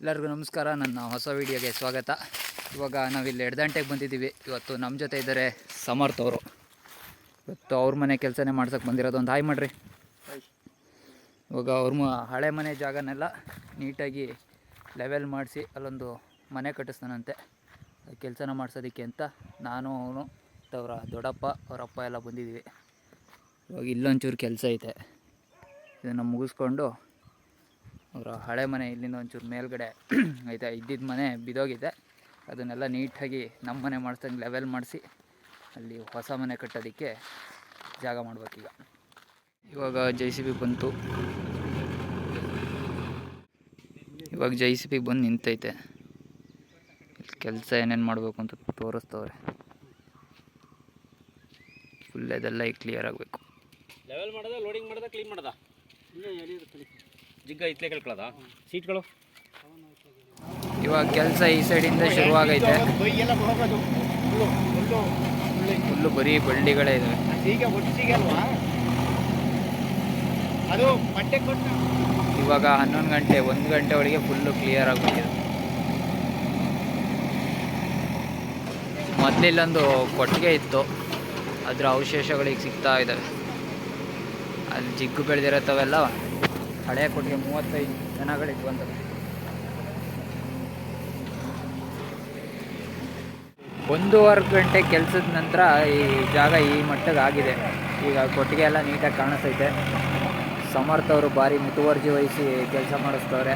ಎಲ್ಲರಿಗೂ ನಮಸ್ಕಾರ. ನನ್ನ ಹೊಸ ವಿಡಿಯೋಗೆ ಸ್ವಾಗತ. ಇವಾಗ ನಾವಿಲ್ಲಿ ಎಡ್ದಂಟೆಗೆ ಬಂದಿದ್ದೀವಿ. ಇವತ್ತು ನಮ್ಮ ಜೊತೆ ಇದ್ದಾರೆ ಸಮರ್ಥ್ ಅವರು. ಇವತ್ತು ಅವ್ರ ಮನೆ ಕೆಲಸನೇ ಮಾಡ್ಸೋಕೆ ಬಂದಿರೋದು. ಒಂದು ಹಾಯ್ ಮಾಡಿರಿ. ಇವಾಗ ಅವ್ರ ಮ ಹಳೆ ಮನೆ ಜಾಗನೆಲ್ಲ ನೀಟಾಗಿ ಲೆವೆಲ್ ಮಾಡಿಸಿ ಅಲ್ಲೊಂದು ಮನೆ ಕಟ್ಟಿಸ್ತಾನಂತೆ. ಕೆಲಸನ ಮಾಡಿಸೋದಕ್ಕೆ ಅಂತ ನಾನು, ಅವನು ಅವರ ದೊಡ್ಡಪ್ಪ ಅವರಪ್ಪ ಎಲ್ಲ ಬಂದಿದ್ದೀವಿ. ಇವಾಗ ಇಲ್ಲೊಂಚೂರು ಕೆಲಸ ಐತೆ. ಇದನ್ನು ಮುಗಿಸ್ಕೊಂಡು ಅವರ ಹಳೆ ಮನೆ ಇಲ್ಲಿಂದ ಒಂಚೂರು ಮೇಲ್ಗಡೆ ಐತೆ ಇದ್ದಿದ್ದ ಮನೆ ಬಿದೋಗಿದೆ. ಅದನ್ನೆಲ್ಲ ನೀಟಾಗಿ ನಮ್ಮ ಮನೆ ಮಾಡ್ಸಂಗೆ ಲೆವೆಲ್ ಮಾಡಿಸಿ ಅಲ್ಲಿ ಹೊಸ ಮನೆ ಕಟ್ಟೋದಕ್ಕೆ ಜಾಗ ಮಾಡ್ಬೇಕೀಗ. ಇವಾಗ ಜೆ ಸಿ ಬಿ ಬಂತು. ಇವಾಗ ಜೈ ಸಿ ಬಿ ಬಂದು ನಿಂತೈತೆ. ಕೆಲಸ ಏನೇನು ಮಾಡಬೇಕು ಅಂತ ತೋರಿಸ್ತವ್ರೆ. ಫುಲ್ ಅದೆಲ್ಲ ಈಗ ಕ್ಲಿಯರ್ ಆಗಬೇಕು. ಲೆವೆಲ್ ಮಾಡೋದ ಲೋಡಿಂಗ್ ಮಾಡೋದ ಕ್ಲೀನ್ ಮಾಡದ? ಜಿಗ್ಗ ಇತ್ಲೆ ಕೇಳ್ಕೊಳ್ಳೋದ? ಸೀಟ್ಗಳು? ಇವಾಗ ಕೆಲಸ ಈ ಸೈಡಿಂದ ಶುರುವಾಗೈತೆ. ಫುಲ್ಲು ಬರೀ ಬಳ್ಳಿಗಳೇ ಇದಾವೆ. ಇವಾಗ ಹನ್ನೊಂದು ಗಂಟೆ, ಒಂದು ಗಂಟೆ ಒಳಗೆ ಫುಲ್ಲು ಕ್ಲಿಯರ್ ಆಗಿಬಿಟ್ಟಿದೆ. ಮೊದಲಿಲ್ಲೊಂದು ಕೊಟ್ಟಿಗೆ ಇತ್ತು. ಅದರ ಅವಶೇಷಗಳಿಗೆ ಸಿಗ್ತಾ ಇದ್ದಾವೆ ಅಲ್ಲಿ ಜಿಗ್ಗು ಬೆಳೆದಿರತ್ತವೆಲ್ಲ. ಹಳೆಯ ಕೊಟ್ಟಿಗೆ ಮೂವತ್ತೈದು ಜನಗಳಿದ್ದು ಬಂದವು ಒಂದೂವರೆ ಗಂಟೆ ಕೆಲಸದ ನಂತರ ಈ ಜಾಗ ಈ ಮಟ್ಟಿಗೆ ಆಗಿದೆ. ಈಗ ಕೊಟ್ಟಿಗೆ ಎಲ್ಲ ನೀಟಾಗಿ ಕಾಣಿಸೈತೆ ಸಮರ್ಥ ಅವರು ಭಾರಿ ಮುತುವರ್ಜಿ ವಹಿಸಿ ಕೆಲಸ ಮಾಡಿಸ್ತವ್ರೆ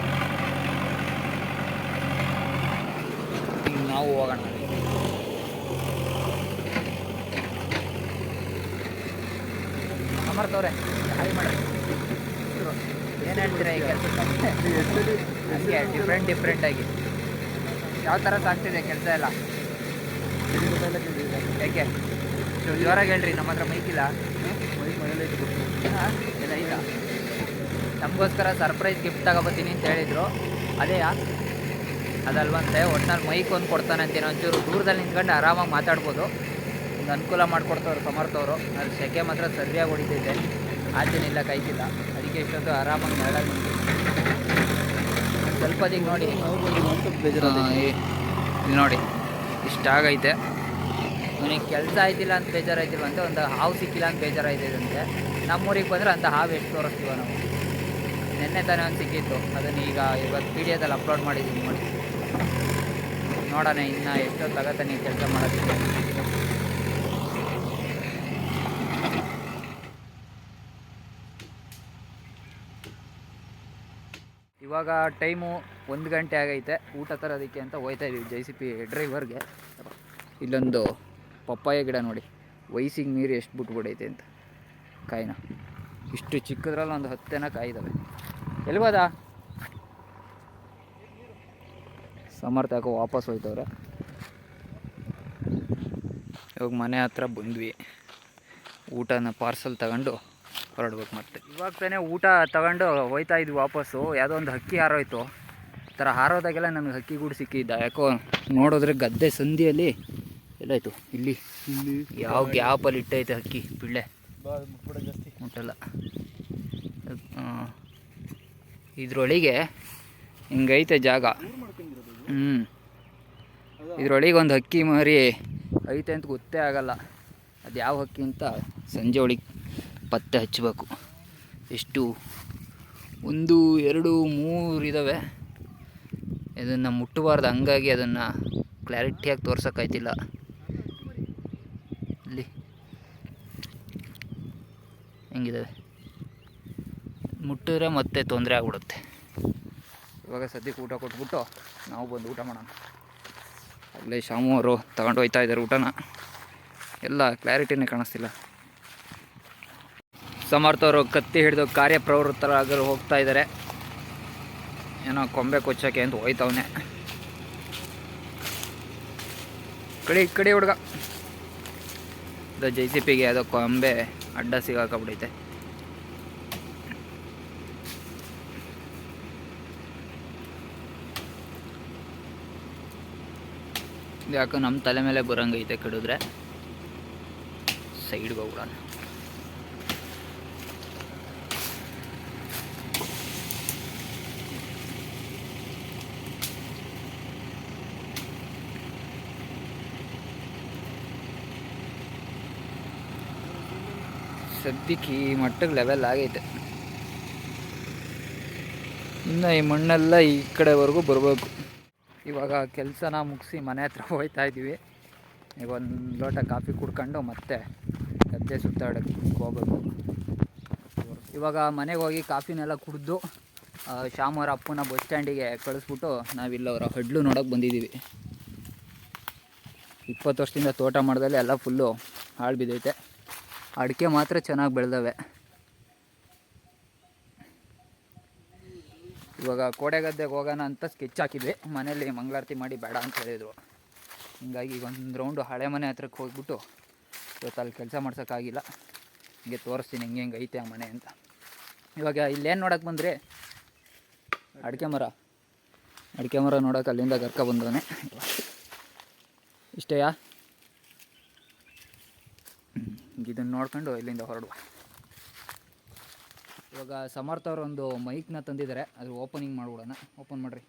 ಈಗ ನಾವು ಹೋಗೋಣ. ಸಮರ್ಥವ್ರೆ ಹಾಗೆ ಮಾಡಿ ಏನು ಹೇಳ್ತೀರಾ ಈಗ? ಹಂಗೆ ಡಿಫ್ರೆಂಟ್ ಡಿಫ್ರೆಂಟ್ ಆಗಿ. ಯಾವ ಥರ ಸಾಕ್ತಿದೆ ಕೆಲಸ ಎಲ್ಲ? ಯಾಕೆ? ನೀವು ಜೋರಾಗಿ ಹೇಳ್ರಿ, ನಮ್ಮ ಹತ್ರ ಮೈಕಿಲ್ಲ ಹಾಂ ಇಲ್ಲ ಇಲ್ಲ. ನಮಗೋಸ್ಕರ ಸರ್ಪ್ರೈಸ್ ಗಿಫ್ಟ್ ತಗೋಬತ್ತೀನಿ ಅಂತ ಹೇಳಿದರು. ಅದೇಯಾ? ಅದಲ್ವಂತೆ ಒಟ್ನಲ್ಲಿ ಮೈಕ್ ಒಂದು ಕೊಡ್ತಾನೆ ಅಂತೀನಿ. ಒಂಚೂರು ದೂರದಲ್ಲಿ ನಿಂತ್ಕೊಂಡು ಆರಾಮಾಗಿ ಮಾತಾಡ್ಬೋದು. ಒಂದು ಅನುಕೂಲ ಮಾಡಿಕೊಡ್ತವ್ರು, ಸಮರ್ಥವ್ರು. ಅಲ್ಲಿ ಸೆಕೆ ಮಾತ್ರ ಸರಿಯಾಗಿ ಹೊಡಿತೈತೆ. ಆಚೆನಿಲ್ಲ ಕೈತಿಲ್ಲ ಅದಕ್ಕೆ ಇಷ್ಟೊಂದು ಆರಾಮಾಗಿ ನೆರಳಾಗಿ ಸ್ವಲ್ಪ ದಿನ ನೋಡಿ. ಇಲ್ಲಿ ನೋಡಿ. ಇಷ್ಟಾಗೈತೆ ಇವನಿಗೆ ಕೆಲಸ ಆಯ್ತಿಲ್ಲ ಅಂತ ಬೇಜಾರಾಯ್ತಿಲ್ಲ ಅಂತ ಒಂದು ಹಾವು ಸಿಕ್ಕಿಲ್ಲ ಅಂತ ಬೇಜಾರಾಯ್ತಿದಂತೆ ನಮ್ಮೂರಿಗೆ ಬಂದರೆ ಅಂತ ಹಾವು ಎಷ್ಟು ತೋರಿಸ್ತೀವ ನಾವು. ನಿನ್ನೆ ತಾನೇ ಒಂದು ಸಿಕ್ಕಿತ್ತು. ಅದನ್ನು ಈಗ ಇವತ್ತು ವಿಡಿಯೋದಲ್ಲಿ ಅಪ್ಲೋಡ್ ಮಾಡಿದ್ದೀನಿ ನೋಡಿ. ನೋಡೋಣ ಇನ್ನೂ ಎಷ್ಟೊತ್ತು ನೀವು ಕೆಲಸ ಮಾಡೋದಕ್ಕೆ ಇವಾಗ ಟೈಮು ಒಂದು ಗಂಟೆ ಆಗೈತೆ. ಊಟ ತರೋದಕ್ಕೆ ಅಂತ ಹೋಯ್ತಾ ಇದ್ದೀವಿ ಜೆ ಸಿ ಪಿ ಡ್ರೈವರ್ಗೆ. ಇಲ್ಲೊಂದು ಪಪ್ಪಾಯ ಗಿಡ ನೋಡಿ. ವಯಸ್ಸಿಗೆ ನೀರು ಎಷ್ಟು ಬಿಟ್ಬಿಡೈತೆ ಅಂತ. ಕಾಯಿನ. ಇಷ್ಟು ಚಿಕ್ಕದ್ರಲ್ಲಿ ಒಂದು ಹತ್ತೇನ ಕಾಯಿದ್ದಾವೆ ಎಲ್ಬೋದ ಎಲ್ಲಿ ಹೋದ ಸಮರ್ಥ ಯಾಕೋ ವಾಪಸ್ ಹೋಯ್ತವ್ರೆ. ಇವಾಗ ಮನೆ ಹತ್ರ ಬಂದ್ವಿ. ಊಟನ ಪಾರ್ಸಲ್ ತಗೊಂಡು ಹೊರಡ್ಬೇಕು ಮತ್ತೆ. ಇವಾಗ ತಾನೇ ಊಟ ತಗೊಂಡು ಹೋಯ್ತಾ ಇದ್ವಿ ವಾಪಸ್ಸು. ಯಾವುದೋ ಒಂದು ಹಕ್ಕಿ ಹಾರೋಯ್ತು. ಈ ಥರ ಹಾರೋದಾಗೆಲ್ಲ ನನಗೆ ಹಕ್ಕಿ ಗೂಡು ಸಿಕ್ಕಿದ್ದ ಯಾಕೋ ನೋಡಿದ್ರೆ ಗದ್ದೆ ಸಂಧಿಯಲ್ಲಿ ಎಲ್ಲಾಯ್ತು. ಇಲ್ಲಿ ಯಾವ ಗ್ಯಾಪಲ್ಲಿ ಇಟ್ಟೈತೆ ಹಕ್ಕಿ, ಪಿಳ್ಳೆ. ಜಾಸ್ತಿ ಮುಟ್ಟಲ್ಲ ಇದ್ರೊಳಗೆ ಹಿಂಗೈತೆ ಜಾಗ. ಹ್ಞೂ ಇದ್ರೊಳಗೆ ಒಂದು ಹಕ್ಕಿ ಮರಿ ಐತೆ ಅಂತ ಗೊತ್ತೇ ಆಗಲ್ಲ. ಅದು ಯಾವ ಹಕ್ಕಿ ಅಂತ ಸಂಜೆ ಒಳಗೆ ಪತ್ತೆ ಹಚ್ಚಬೇಕು. ಎಷ್ಟು? ಒಂದು, ಎರಡು, ಮೂರು ಇದ್ದಾವೆ ಇದನ್ನು ಮುಟ್ಟಬಾರ್ದು. ಹಂಗಾಗಿ ಅದನ್ನು ಕ್ಲಾರಿಟಿಯಾಗಿ ತೋರ್ಸೋಕ್ಕಾಯ್ತಿಲ್ಲ. ಇಲ್ಲಿ. ಹೆಂಗಿದ್ದಾವೆ ಮುಟ್ಟಿದ್ರೆ ಮತ್ತೆ ತೊಂದರೆ ಆಗ್ಬಿಡುತ್ತೆ. ಇವಾಗ ಸದ್ಯಕ್ಕೆ ಊಟ ಕೊಟ್ಬಿಟ್ಟು ನಾವು ಬಂದು ಊಟ ಮಾಡೋಣ. ಅಲ್ಲೇ ಶಾಮು ಅವರು ತಗೊಂಡು ಹೋಯ್ತಾ ಇದ್ದಾರೆ ಊಟನ. ಎಲ್ಲ ಕ್ಲಾರಿಟಿನೇ ಕಾಣಿಸ್ತಿಲ್ಲ. ಸಮರ್ಥ ಅವರು ಕತ್ತಿ ಹಿಡಿದು ಕಾರ್ಯಪ್ರವೃತ್ತರಾಗಲು ಹೋಗ್ತಾ ಇದ್ದಾರೆ. ಏನೋ ಕೊಂಬೆ ಕೊಚ್ಚಕ್ಕೆ ಅಂತ ಹೋಯ್ತವನೆ. ಕಡಿ, ಕಡೆ ಹುಡುಗ. ಅದು ಜೆ ಸಿ ಪಿಗೆ ಅದು ಕೊಂಬೆ ಅಡ್ಡ ಸಿಗಾಕಬಿಡೈತೆ. ಯಾಕೋ ನಮ್ಮ ತಲೆ ಮೇಲೆ ಬರಂಗೈತೆ ಕಡಿದ್ರೆ. ಸೈಡ್ಗೆ ಹೋಗ್ಬಿಡೋಣ. ಸದ್ಯಕ್ಕೆ ಈ ಮಟ್ಟಕ್ಕೆ ಲೆವೆಲ್ ಆಗೈತೆ. ಇನ್ನು ಈ ಮಣ್ಣೆಲ್ಲ ಈ ಕಡೆವರೆಗೂ ಬರಬೇಕು. ಇವಾಗ ಕೆಲಸನ ಮುಗಿಸಿ ಮನೆ ಹತ್ರ ಹೋಗ್ತಾ ಇದ್ದೀವಿ. ಈಗ ಒಂದು ಲೋಟ ಕಾಫಿ ಕುಡ್ಕೊಂಡು ಮತ್ತೆ ಗದ್ದೆ ಸುತ್ತಾಡೋಕ್ಕೆ ಹೋಗ್ಬೇಕು. ಇವಾಗ ಮನೆಗೆ ಹೋಗಿ ಕಾಫಿನೆಲ್ಲ ಕುಡಿದು ಶಾಮವಾರ ಅಪ್ಪನ ಬಸ್ ಸ್ಟ್ಯಾಂಡಿಗೆ ಕಳಿಸ್ಬಿಟ್ಟು ನಾವಿಲ್ಲ ಅವರ ಹಡ್ಲು ನೋಡೋಕೆ ಬಂದಿದ್ದೀವಿ. ಇಪ್ಪತ್ತು ವರ್ಷದಿಂದ ತೋಟ ಮಾಡಿದಲ್ಲಿ ಎಲ್ಲ ಫುಲ್ಲು ಹಾಳು ಬಿದ್ದೈತೆ. ಅಡಿಕೆ ಮಾತ್ರ ಚೆನ್ನಾಗಿ ಬೆಳೆದವೆ. ಇವಾಗ ಕೋಡೆಗದ್ದೆಗೆ ಹೋಗೋಣ ಅಂತ ಸ್ಕೆಚ್ ಹಾಕಿದ್ವಿ. ಮನೇಲಿ ಮಂಗಳಾರತಿ ಮಾಡಿ ಬೇಡ ಅಂತ ಹೇಳಿದರು. ಹಿಂಗಾಗಿ ಈಗ ಒಂದು ರೌಂಡು ಹಳೆ ಮನೆ ಹತ್ರಕ್ಕೆ ಹೋಗ್ಬಿಟ್ಟು ಇವತ್ತು ಅಲ್ಲಿ ಕೆಲಸ ಮಾಡ್ಸೋಕ್ಕಾಗಿಲ್ಲ ಹಿಂಗೆ ತೋರಿಸ್ತೀನಿ ಹಿಂಗೆ ಹೆಂಗೆ ಐತೆ ಆ ಮನೆ ಅಂತ. ಇವಾಗ ಇಲ್ಲೇನು ನೋಡೋಕೆ ಬಂದ್ರಿ? ಅಡಿಕೆ ಮರ. ಅಡಿಕೆ ಮರ ನೋಡೋಕೆ ಅಲ್ಲಿಂದ ಕರ್ಕೊ ಬಂದವನೇ. ಇಷ್ಟೇಯಾ ಇದನ್ನು ನೋಡ್ಕೊಂಡು ಇಲ್ಲಿಂದ ಹೊರಡುವ. ಇವಾಗ ಸಮರ್ಥ ಅವರು ಒಂದು ಮೈಕ್ನ ತಂದಿದ್ದಾರೆ. ಅದ್ರ ಓಪನಿಂಗ್ ಮಾಡ್ಬಿಡೋಣ. ಓಪನ್ ಮಾಡಿರಿ.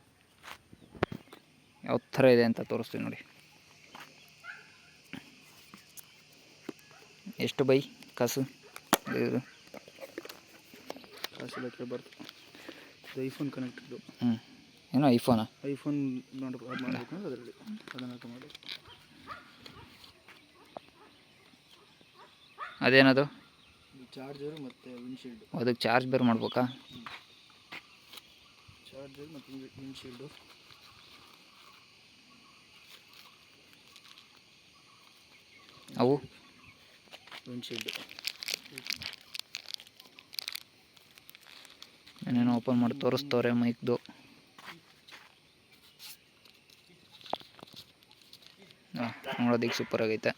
ಯಾವ ಥರ ಇದೆ ಅಂತ ತೋರಿಸ್ತೀವಿ ನೋಡಿ. ಎಷ್ಟು ಬೈ? ಕಾಸು? ಇದು? ಕಾಸು ಲೆಕ್ಕ ಬರ್ತದೆ ಐಫೋನ್ ಕನೆಕ್ಟೆಡ್ ಹ್ಞೂ ಏನೋ ಐಫೋನಾ ಐಫೋನ್ ನೋಡಿ ಅದರಲ್ಲಿ ಅದನ್ನು ಮಾಡಿ ಅದೇನದು? ಚಾರ್ಜರು ಮತ್ತು ವಿಂಡ್ಶೀಲ್ಡ್ ಅದಕ್ಕೆ ಚಾರ್ಜ್ ಬೇರೆ ಮಾಡ್ಬೇಕಾ? ಚಾರ್ಜರ್ ಮತ್ತು ವಿಂಡ್ಶೀಲ್ಡು ಅವು? ವಿಂಡ್ಶೀಲ್ಡ್ ಏನೇನೋ ಓಪನ್ ಮಾಡಿ ತೋರಿಸ್ತವ್ರೆ ಮೈಕ್ದು. ನೋಡೋದಕ್ಕೆ ಸೂಪರ್ ಆಗೈತೆ.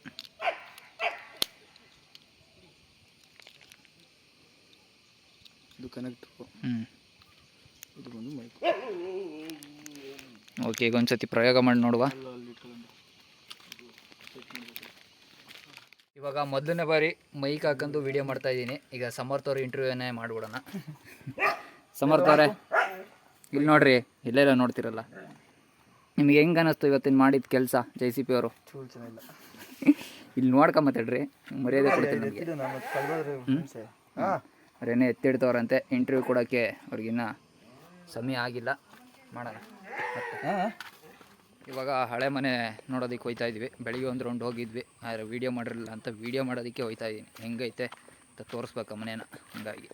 ಇದು ಕನೆಕ್ಟ್ರು ಹ್ಞೂ ಇದು ಬಂದು ಮೈಕ್ ಓಕೆ ಈಗ ಒಂದ್ಸತಿ ಪ್ರಯೋಗ ಮಾಡಿ ನೋಡುವ. ಇವಾಗ ಮೊದಲನೇ ಬಾರಿ ಮೈಕ್ ಹಾಕೊಂಡು ವಿಡಿಯೋ ಮಾಡ್ತಾ ಇದ್ದೀನಿ. ಈಗ ಸಮರ್ಥ ಅವ್ರ ಇಂಟರ್ವ್ಯೂನೇ ಮಾಡ್ಬಿಡೋಣ. ಸಮರ್ಥ ಅವರೇ ಇಲ್ಲಿ ನೋಡ್ರಿ ಇಲ್ಲ ನೋಡ್ತಿರಲ್ಲ. ನಿಮ್ಗೆ ಹೆಂಗೆ ಅನ್ನಿಸ್ತು ಇವತ್ತಿನ ಮಾಡಿದ ಕೆಲಸ ಜೆ ಸಿ ಪಿ ಅವರು? ಇಲ್ಲಿ ನೋಡ್ಕೊಂಬತ್ತೇಳ್ರಿ ಮರ್ಯಾದೆ ಕೊಡ್ತೀನಿ ಅವ್ರೇನೇ ಎತ್ತಿಡ್ತವ್ರಂತೆ. ಇಂಟರ್ವ್ಯೂ ಕೊಡೋಕ್ಕೆ ಅವ್ರಿಗಿನ್ನ ಸಮಯ ಆಗಿಲ್ಲ. ಮಾಡೋಣ. ಇವಾಗ ಹಳೆ ಮನೆ ನೋಡೋದಕ್ಕೆ ಹೋಯ್ತಾ ಇದ್ವಿ. ಬೆಳಿಗ್ಗೆ ಒಂದು ರೌಂಡ್ ಹೋಗಿದ್ವಿ. ಆದರೆ ವೀಡಿಯೋ ಮಾಡಿರಲಿಲ್ಲ ಅಂತ ವೀಡಿಯೋ ಮಾಡೋದಕ್ಕೆ ಹೋಯ್ತಾ ಇದ್ದೀನಿ. ಹೆಂಗೈತೆ ಅಂತ ತೋರಿಸ್ಬೇಕು ಮನೇನ. ಹಂಗಾಗಿ.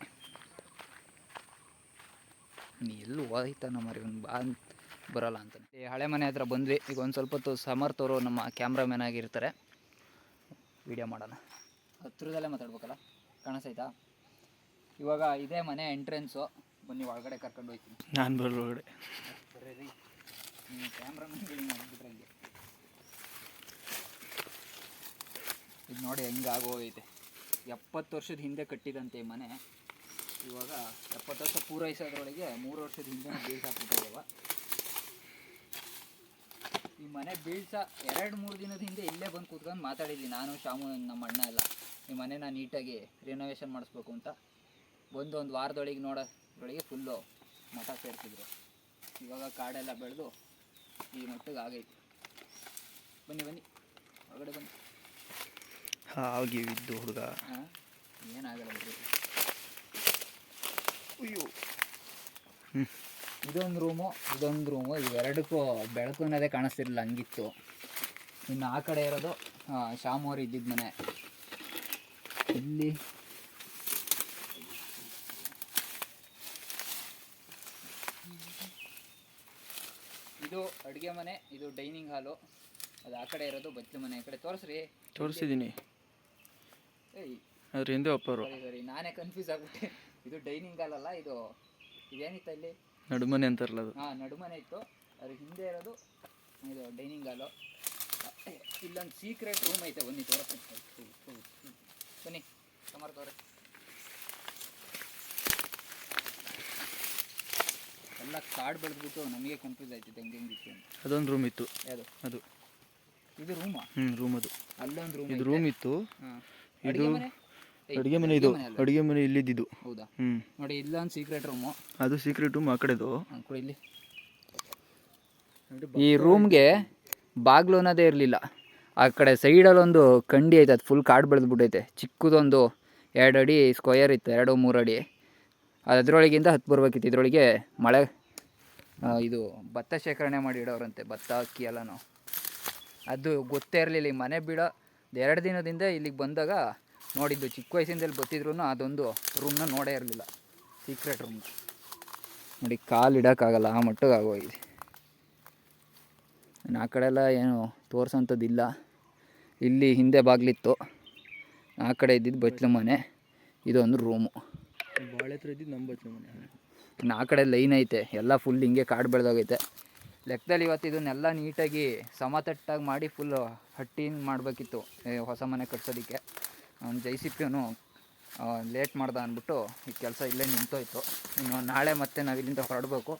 ನೀ ಎಲ್ಲೂ ಹೋಯ್ತಾನ ಮರಿ ಒಂದು ಬಾ ಅಂತ ಬರೋಲ್ಲ ಅಂತ ಈ ಹಳೆ ಮನೆ ಹತ್ರ ಬಂದ್ವಿ. ಈಗ ಒಂದು ಸ್ವಲ್ಪ ಹೊತ್ತು ಸಮರ್ಥವರು ನಮ್ಮ ಕ್ಯಾಮ್ರಾಮ್ಯಾನ್ ಆಗಿರ್ತಾರೆ. ವೀಡಿಯೋ ಮಾಡೋಣ. ಹತ್ರದಲ್ಲೇ ಮಾತಾಡ್ಬೇಕಲ್ಲ? ಕಾಣಿಸೈತಾ ಇವಾಗ ಇದೇ ಮನೆ ಎಂಟ್ರೆನ್ಸು ಬನ್ನಿ ಒಳಗಡೆ ಕರ್ಕೊಂಡು ಹೋಗ್ತೀನಿ. ನಾನು ಬರ್ರಿ ನೀವು ಕ್ಯಾಮ್ರಾಮನ್ಗಳು ಮಾಡಿಬಿಟ್ರೆ ಹಂಗೆ ಇದು ನೋಡಿ ಹೆಂಗೆ ಆಗೋಗೈತೆ. ಎಪ್ಪತ್ತು ವರ್ಷದ ಹಿಂದೆ ಕಟ್ಟಿದಂತೆ ಈ ಮನೆ. ಇವಾಗ ಎಪ್ಪತ್ತು ವರ್ಷ ಪೂರೈಸೋದ್ರೊಳಗೆ ಮೂರು ವರ್ಷದ ಹಿಂದೆ ಬೀಳ್ಸಾಕ್ಬಿಟ್ಟಿದ್ದೇವ ಈ ಮನೆ ಬೀಳ್ಸ ಎರಡು ಮೂರು ದಿನದ ಹಿಂದೆ ಇಲ್ಲೇ ಬಂದು ಕೂತ್ಕೊಂಡು ಮಾತಾಡಿದ್ವಿ. ನಾನು ಶಾಮು ನಮ್ಮ ಅಣ್ಣ ಎಲ್ಲ. ಈ ಮನೆನ ನೀಟಾಗಿ ರಿನೋವೇಷನ್ ಮಾಡಿಸ್ಬೇಕು ಅಂತ. ಬಂದು ಒಂದು ವಾರದೊಳಗೆ ನೋಡೋದ್ರೊಳಗೆ ಫುಲ್ಲು ಮಠ ಸೇರ್ತಿದ್ರು ಇವಾಗ ಕಾಡೆಲ್ಲ ಬೆಳೆದು ಈ ಮಟ್ಟಿಗೆ ಆಗೈತೆ. ಬನ್ನಿ ಬನ್ನಿ. ಹೊರಗಡೆ ಬನ್ನಿ. ಇದ್ದು ಹುಡುಗ. ಹಾಂ ಏನಾಗಲ್ಲ ಬಿಡ್ರಿ. ಅಯ್ಯೋ. ಇದೊಂದು ರೂಮು ಇದೊಂದು ರೂಮು ಇವೆರಡಕ್ಕೂ ಬೆಳಕು ಅನ್ನೋದೇ ಕಾಣಿಸ್ತಿರಲಿಲ್ಲ ಹಂಗಿತ್ತು. ಇನ್ನು ಆ ಕಡೆ ಇರೋದು ಶ್ಯಾಮ್ ಅವ್ರು ಇದ್ದಿದ್ದು ಮನೆ. ಇಲ್ಲಿ ಇದು ಅಡುಗೆ ಮನೆ ಇದು ಡೈನಿಂಗ್ ಹಾಲು ಅದು ಆ ಕಡೆ ಇರೋದು ಬಚ್ಚಲು ಮನೆ. ಈ ಕಡೆ ತೋರಿಸ್ರಿ. ತೋರಿಸಿದ್ದೀನಿ. ಏಯ್. ಅದ್ರ ಹಿಂದೆ ಒಪ್ಪರು ಸರಿ ಸರಿ. ನಾನೇ ಕನ್ಫ್ಯೂಸ್ ಆಗ್ಬಿಟ್ಟೆ. ಇದು ಡೈನಿಂಗ್ ಹಾಲ್ ಅಲ್ಲ ಇದು ಇದೇನಿತ್ತು ಅಲ್ಲಿ? ನಡುಮನೆ ಅಂತಾರಲ್ಲ ಅದು. ಹಾಂ ನಡುಮನೆ ಇತ್ತು. ಅದ್ರ ಹಿಂದೆ ಇರೋದು ಇದು ಡೈನಿಂಗ್ ಹಾಲು ಇಲ್ಲೊಂದು ಸೀಕ್ರೆಟ್ ರೂಮ್ ಐತೆ. ಬನ್ನಿ ತೋರಿಸ್ತೀನಿ. ಬನ್ನಿ ಕಮರ್ ಅವ್ರೆ ಎಲ್ಲ ಕಾರ್ಡ್ ಬೆಳೆದ್ಬಿಟ್ಟು ನಮಗೆ ಕನ್ಫ್ಯೂಸ್ ಆಯ್ತಿತ್ತು ಹೆಂಗೆ ಹೆಂಗಿತ್ತು ಅಂತ. ಅದೊಂದು ರೂಮ್ ಇತ್ತು. ಯಾವುದು? ಅದು. ಇದು ರೂಮಾ ಹ್ಞೂ ರೂಮ್ ಅದು. ಅಲ್ಲೊಂದು ರೂಮ್ ಇದು ರೂಮ್ ಇತ್ತು. ಇದು ಅಡುಗೆ ಮನೆ? ಇದು. ಅಡುಗೆ ಮನೆ ಇಲ್ಲಿದ್ದು ಹೌದಾ? ಹ್ಞೂ ನೋಡಿ ಇಲ್ಲೊಂದು ಸೀಕ್ರೆಟ್ ರೂಮು ಅದು ಸೀಕ್ರೆಟ್ ರೂಮ್ ಆ ಕಡೆದು. ಕೊಡಿ ಇಲ್ಲಿ. ಈ ರೂಮ್ಗೆ ಬಾಗ್ಲು ಅನ್ನೋದೇ ಇರಲಿಲ್ಲ. ಆ ಕಡೆ ಸೈಡಲ್ಲೊಂದು ಕಂಡಿ ಐತೆ ಅದು ಫುಲ್ ಕಾಡು ಬೆಳೆದ್ಬಿಟ್ಟೈತೆ. ಚಿಕ್ಕದೊಂದು ಎರಡು ಅಡಿ ಸ್ಕ್ವಯರ್ ಇತ್ತು ಎರಡು ಮೂರು ಅಡಿ. ಅದರೊಳಗಿಂದ ಹತ್ತು ಬರ್ಬೇಕಿತ್ತು. ಇದರೊಳಗೆ ಮಳೆ ಇದು ಭತ್ತ ಶೇಖರಣೆ ಮಾಡಿ ಇಡೋರಂತೆ, ಭತ್ತ, ಅಕ್ಕಿ ಎಲ್ಲನೂ. ಅದು ಗೊತ್ತೇ ಇರಲಿಲ್ಲ. ಈ ಮನೆ ಬಿಡೋ ಎರಡು ದಿನದಿಂದ ಇಲ್ಲಿಗೆ ಬಂದಾಗ ನೋಡಿದ್ದು ಚಿಕ್ಕ ವಯಸ್ಸಿಂದಲ್ಲಿ ಬತ್ತಿದ್ರು ಅದೊಂದು ರೂಮ್ನ ನೋಡೇ ಇರಲಿಲ್ಲ. ಸೀಕ್ರೆಟ್ ರೂಮ್ ನೋಡಿ, ಕಾಲು ಇಡೋಕ್ಕಾಗಲ್ಲ, ಆ ಮಟ್ಟಿಗೆ ಆಗೋಗಿದೆ. ಆ ಕಡೆ ಎಲ್ಲ ಏನು ತೋರಿಸೋಂಥದ್ದಿಲ್ಲ. ಇಲ್ಲಿ ಹಿಂದೆ ಬಾಗಿಲಿತ್ತು. ಆ ಕಡೆ ಇದ್ದಿದ್ದು ಬಚ್ಚಲು ಮನೆ. ಇದೊಂದು ರೂಮು ಬಾಳೆ ಹತ್ರ ಇದ್ದಿದ್ದು ನಂಬತ್ತು ಮನೆ. ಕಡೆ ಲೈನ್ ಐತೆ. ಎಲ್ಲ ಫುಲ್ ಹಿಂಗೆ ಕಾಡು ಬೆಳೆದೋಗೈತೆ. ಲೆಕ್ಕದಲ್ಲಿ ಇವತ್ತು ಇದನ್ನೆಲ್ಲ ನೀಟಾಗಿ ಸಮತಟ್ಟಾಗಿ ಮಾಡಿ ಫುಲ್ ಹಟ್ಟಿನ ಮಾಡಬೇಕಿತ್ತು. ಹೊಸ ಮನೆ ಕಟ್ಸೋದಕ್ಕೆ. ಅವ್ನು ಜೈ ಸಿ ಪಿನು ಲೇಟ್ ಮಾಡ್ದ ಅಂದ್ಬಿಟ್ಟು ಈ ಕೆಲಸ ಇಲ್ಲೇ ನಿಂತೋಯ್ತು. ಇನ್ನು ನಾಳೆ ಮತ್ತೆ ನಾವು ಇಲ್ಲಿಂದ ಹೊರಡಬೇಕು.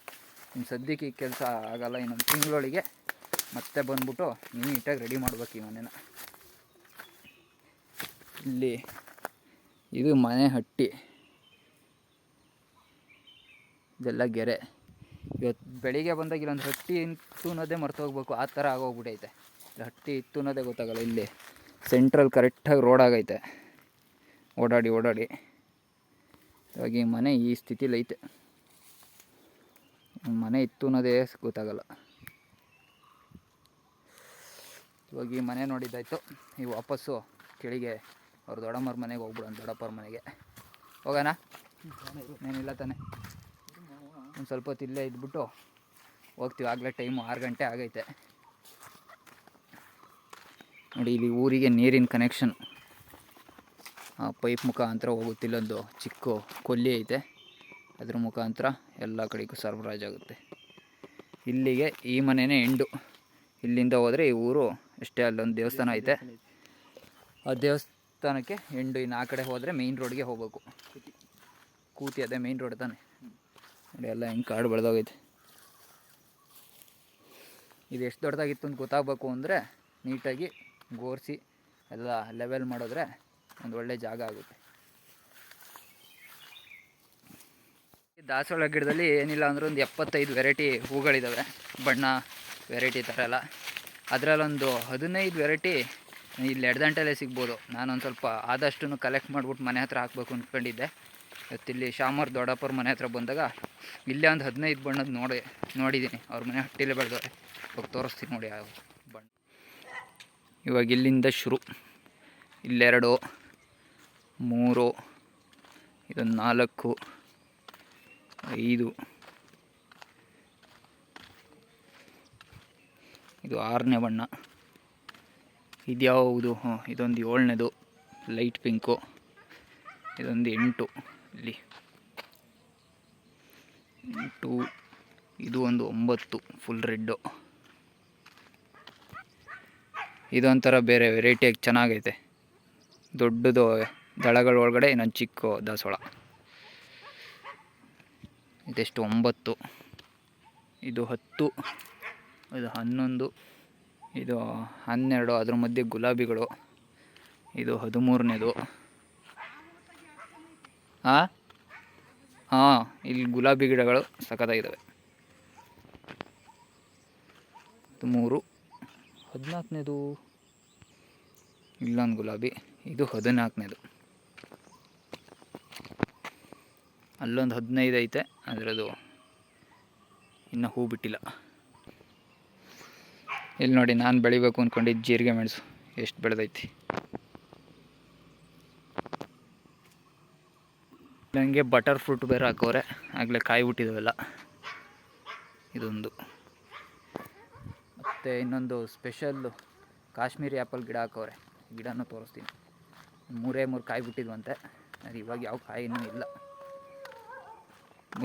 ಇನ್ನು ಸದ್ಯಕ್ಕೆ ಈ ಕೆಲಸ ಆಗೋಲ್ಲ. ಇನ್ನೊಂದು ತಿಂಗಳೊಳಗೆ ಮತ್ತೆ ಬಂದ್ಬಿಟ್ಟು ನೀಟಾಗಿ ರೆಡಿ ಮಾಡ್ಬೇಕು ಈ ಮನೇನ. ಇಲ್ಲಿ ಇದು ಮನೆ ಹಟ್ಟಿ. ಇದೆಲ್ಲ ಗೆರೆ. ಇವತ್ತು ಬೆಳಿಗ್ಗೆ ಬಂದಾಗ ಇಲ್ಲೊಂದು ಹಟ್ಟಿ ಇತ್ತು ಅನ್ನೋದೇ ಮರ್ತು ಹೋಗ್ಬೇಕು. ಆ ಥರ ಆಗೋಗ್ಬಿಟ್ಟೈತೆ ಇಲ್ಲಿ ಹಟ್ಟಿ ಇತ್ತು ಅನ್ನೋದೇ ಗೊತ್ತಾಗಲ್ಲ ಇಲ್ಲಿ. ಸೆಂಟ್ರಲ್ ಕರೆಕ್ಟಾಗಿ ರೋಡ್ ಆಗೈತೆ. ಓಡಾಡಿ ಓಡಾಡಿ. ಇವಾಗ ಈ ಮನೆ ಈ ಸ್ಥಿತಿಲಿ ಐತೆ. ಮನೆ ಇತ್ತು ಅನ್ನೋದೇ ಗೊತ್ತಾಗಲ್ಲ. ಇವಾಗ ಈ ಮನೆ ನೋಡಿದ್ದಾಯ್ತು. ಈ ವಾಪಸ್ಸು ಕೆಳಗೆ ಅವ್ರ ದೊಡ್ಡಮ್ಮರ ಮನೆಗೆ ಹೋಗ್ಬಿಡೋಣ ದೊಡ್ಡಪ್ಪರ ಮನೆಗೆ. ಹೋಗೋಣ? ಏನಿಲ್ಲ ತಾನೆ. ಒಂದು ಸ್ವಲ್ಪ ಹೊತ್ತು ಇಲ್ಲೇ ಇದ್ಬಿಟ್ಟು ಹೋಗ್ತೀವಿ. ಆಗಲೇ ಟೈಮು ಆರು ಗಂಟೆ ಆಗೈತೆ. ನೋಡಿ, ಇಲ್ಲಿ ಊರಿಗೆ ನೀರಿನ ಕನೆಕ್ಷನ್ ಪೈಪ್ ಮುಖಾಂತರ ಹೋಗುತ್ತಿಲ್ಲೊಂದು ಚಿಕ್ಕ ಕೊಲ್ಲಿ ಐತೆ. ಅದ್ರ ಮುಖಾಂತರ ಎಲ್ಲ ಕಡೆಗೂ ಸರಬರಾಜಾಗುತ್ತೆ ಇಲ್ಲಿಗೆ ಈ ಮನೆಯೇ ಎಂಡು. ಇಲ್ಲಿಂದ ಹೋದರೆ ಈ ಊರು ಅಷ್ಟೇ, ಅಲ್ಲೊಂದು ದೇವಸ್ಥಾನ ಐತೆ. ಆ ದೇವಸ್ಥಾನಕ್ಕೆ ಎಂಡು. ಇನ್ನು ಆ ಕಡೆ ಹೋದರೆ ಮೇಯ್ನ್ ರೋಡ್ಗೆ ಹೋಗಬೇಕು. ಕೂತಿ ಅದೇ ಮೇಯ್ನ್ ರೋಡ್ ತಾನೆ. ನೋಡಿ ಎಲ್ಲ ಹೆಂಗೆ ಕಾಡು ಬೆಳೆದೋಗೈತೆ. ಇದು ಎಷ್ಟು ದೊಡ್ಡದಾಗಿತ್ತು ಅಂತ ಗೊತ್ತಾಗಬೇಕು ಅಂದರೆ ನೀಟಾಗಿ ಗೋರಿಸಿ ಎಲ್ಲ ಲೆವೆಲ್ ಮಾಡಿದ್ರೆ ಒಂದು ಒಳ್ಳೆ ಜಾಗ ಆಗುತ್ತೆ. ದಾಸವಾಳ ಗಿಡದಲ್ಲಿ ಏನಿಲ್ಲ ಅಂದ್ರೆ ಒಂದು ಎಪ್ಪತ್ತೈದು ವೆರೈಟಿ ಹೂಗಳಿದ್ದಾವೆ ಬಣ್ಣ ವೆರೈಟಿ ಥರ ಎಲ್ಲ. ಅದರಲ್ಲೊಂದು ಹದಿನೈದು ವೆರೈಟಿ ಇಲ್ಲಿ ಎಡ್ದಂಟಲ್ಲೇ ಸಿಗ್ಬೋದು. ನಾನೊಂದು ಸ್ವಲ್ಪ ಆದಷ್ಟು ಕಲೆಕ್ಟ್ ಮಾಡ್ಬಿಟ್ಟು ಮನೆ ಹತ್ರ ಹಾಕ್ಬೇಕು ಅಂದ್ಕೊಂಡಿದ್ದೆ ಇವತ್ತಿಲ್ಲಿ ಶಾಮರ್ ದೊಡ್ಡಪ್ಪರ ಮನೆ ಹತ್ರ ಬಂದಾಗ ಇಲ್ಲೇ ಒಂದು ಹದಿನೈದು ಬಣ್ಣದ ನೋಡಿ ನೋಡಿದ್ದೀನಿ ಅವ್ರ ಮನೆ ಹಟ್ಟಿಲೇ ಬೆಳೆದವ್ರೆ ಇವಾಗ ತೋರಿಸ್ತೀನಿ ನೋಡಿ ಯಾವ ಬಣ್ಣ. ಇವಾಗ ಇಲ್ಲಿಂದ ಶುರು. ಇಲ್ಲೆರಡು, ಮೂರು, ಇದೊಂದು ನಾಲ್ಕು, ಐದು. ಇದು ಆರನೇ ಬಣ್ಣ. ಇದ್ಯಾವುದು? ಹಾಂ ಇದೊಂದು ಏಳನೇದು. Light pink. ಇದೊಂದು ಎಂಟು. ಇಲ್ಲಿ ಎಂಟು, ಇದು ಒಂದು ಒಂಬತ್ತು ಫುಲ್ ರೆಡ್ಡು ಇದೊಂಥರ ಬೇರೆ ವೆರೈಟಿಯಾಗಿ ಚೆನ್ನಾಗೈತೆ. ದೊಡ್ಡದು ದಳಗಳ ಒಳಗಡೆ ಇನ್ನೊಂದು ಚಿಕ್ಕ ದಾಸೋಳ ಇದೆಷ್ಟು? ಒಂಬತ್ತು. ಇದು ಹತ್ತು. ಇದು ಹನ್ನೊಂದು. ಇದು ಹನ್ನೆರಡು. ಅದ್ರ ಮಧ್ಯೆ ಗುಲಾಬಿಗಳು. ಇದು ಹದಿಮೂರನೇದು. ಹಾಂ? ಹಾಂ, ಇಲ್ಲಿ ಗುಲಾಬಿ ಗಿಡಗಳು ಸಖತ್ತಾಗಿದ್ದಾವೆ ಮೂರು. ಹದಿನಾಲ್ಕನೇದು? ಇಲ್ಲೊಂದು ಗುಲಾಬಿ. ಇದು ಹದಿನಾಲ್ಕನೇದು. ಅಲ್ಲೊಂದು ಹದಿನೈದು ಐತೆ ಅದರದು ಇನ್ನು ಹೂ ಬಿಟ್ಟಿಲ್ಲ. ಇಲ್ಲಿ ನೋಡಿ, ನಾನು ಬೆಳಿಬೇಕು ಅಂದ್ಕೊಂಡಿದ್ದು ಜೀರಿಗೆ ಮೆಣಸು. ಎಷ್ಟು ಬೆಳೆದೈತಿ. ನನಗೆ ಬಟರ್ ಫ್ರೂಟ್ ಬೇರೆ ಹಾಕೋರೆ ಆಗಲೇ ಕಾಯಿ ಬಿಟ್ಟಿದ್ದಾವೆಲ್ಲ ಇದೊಂದು. ಮತ್ತು ಇನ್ನೊಂದು ಸ್ಪೆಷಲ್ಲು ಕಾಶ್ಮೀರಿ ಆ್ಯಪಲ್ ಗಿಡ ಹಾಕೋರೆ ಗಿಡನೂ ತೋರಿಸ್ತೀನಿ. ಮೂರೇ ಮೂರು ಕಾಯಿ ಬಿಟ್ಟಿದ್ವಂತೆ ಅದು ಇವಾಗ ಯಾವ ಕಾಯಿನೂ ಇಲ್ಲ.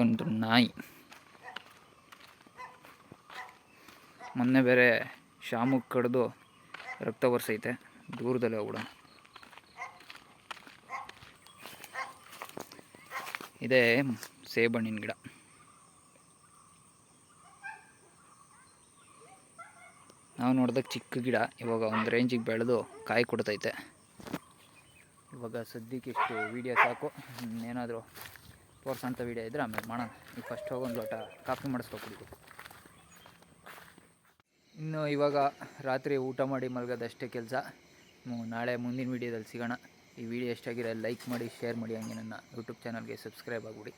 ಒಂದು ನಾಯಿ. ಮೊನ್ನೆ ಬೇರೆ ಶಾಮುಕ್ ಕಡಿದು ರಕ್ತ ಬರ್ಸೈತೆ ದೂರದಲ್ಲೇ ಹೋಗ್ಬಿಡೋಣ. ಇದೇ ಸೇಬಣ್ಣಿನ ಗಿಡ. ನಾವು ನೋಡಿದಾಗ ಚಿಕ್ಕ ಗಿಡ, ಇವಾಗ ಒಂದು ರೇಂಜಿಗೆ ಬೆಳೆದು ಕಾಯಿ ಕೊಡ್ತೈತೆ. ಇವಾಗ ಸದ್ಯಕ್ಕೆ ಇಷ್ಟು ವೀಡಿಯೋ ಸಾಕು. ಏನಾದರೂ ತೋರ್ಸೋಂಥ ವೀಡಿಯೋ ಇದ್ದರೆ ಆಮೇಲೆ ಮಾಡೋಣ. ಈಗ ಫಸ್ಟ್ ಹೋಗಿ ಒಂದು ಲೋಟ ಕಾಫಿ ಮಾಡಿಸ್ಕೊಬಿಡ್ತು ಇನ್ನು ಇವಾಗ ರಾತ್ರಿ ಊಟ ಮಾಡಿ ಮಲಗೋದಷ್ಟೇ ಕೆಲಸ. ನಾಳೆ ಮುಂದಿನ ವೀಡಿಯೋದಲ್ಲಿ ಸಿಗೋಣ. ಈ ವಿಡಿಯೋ ಎಷ್ಟಾಗಿರೋ ಲೈಕ್ ಮಾಡಿ ಶೇರ್ ಮಾಡಿ ಹಂಗೆ ನನ್ನ ಯೂಟ್ಯೂಬ್ ಚಾನಲ್ಗೆ ಸಬ್ಸ್ಕ್ರೈಬ್ ಆಗಿಬಿಡಿ.